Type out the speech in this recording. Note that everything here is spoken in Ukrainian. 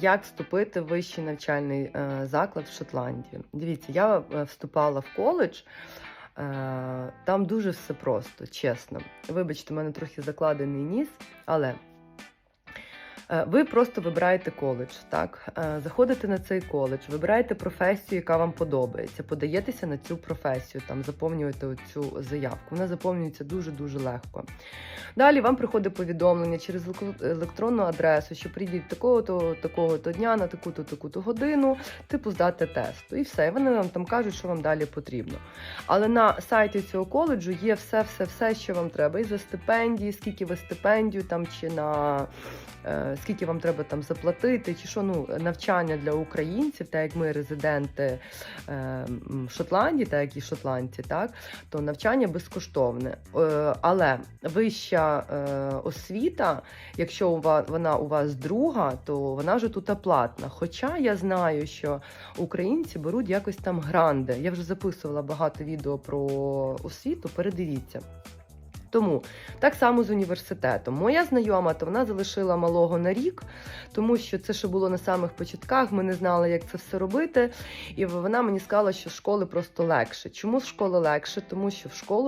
Як вступити в вищий навчальний е, заклад в Шотландію? Дивіться, я е, вступала в коледж. е, Там дуже все просто, чесно. Вибачте, в мене трохи закладений ніс, але ви просто вибираєте коледж, так? Е, Заходите на цей коледж, вибираєте професію, яка вам подобається, подаєтеся на цю професію, там заповнюєте цю заявку. Вона заповнюється дуже-дуже легко. Далі вам приходить повідомлення через електронну адресу, що прийдіть такого-то, такого-то дня на таку-то, таку-то годину, типу здати тесту. І все. Вони вам там кажуть, що вам далі потрібно. Але на сайті цього коледжу є все, все, все, що вам треба. І за стипендії, скільки ви стипендію там чи на е, скільки вам треба там заплатити, чи що ну навчання для українців, так як ми резиденти е, Шотландії, так як і шотландці, так то навчання безкоштовне. Е, але вища е, освіта, якщо у вас вона у вас друга, то вона вже тут оплатна. Хоча я знаю, що українці беруть якось там гранди. Я вже записувала багато відео про освіту. Передивіться. Тому так само з університетом. Моя знайома, то вона залишила малого на рік, тому що це ще було на самих початках. Ми не знали, як це все робити. І вона мені сказала, що школи просто легше. Чому з школи легше? Тому що в школу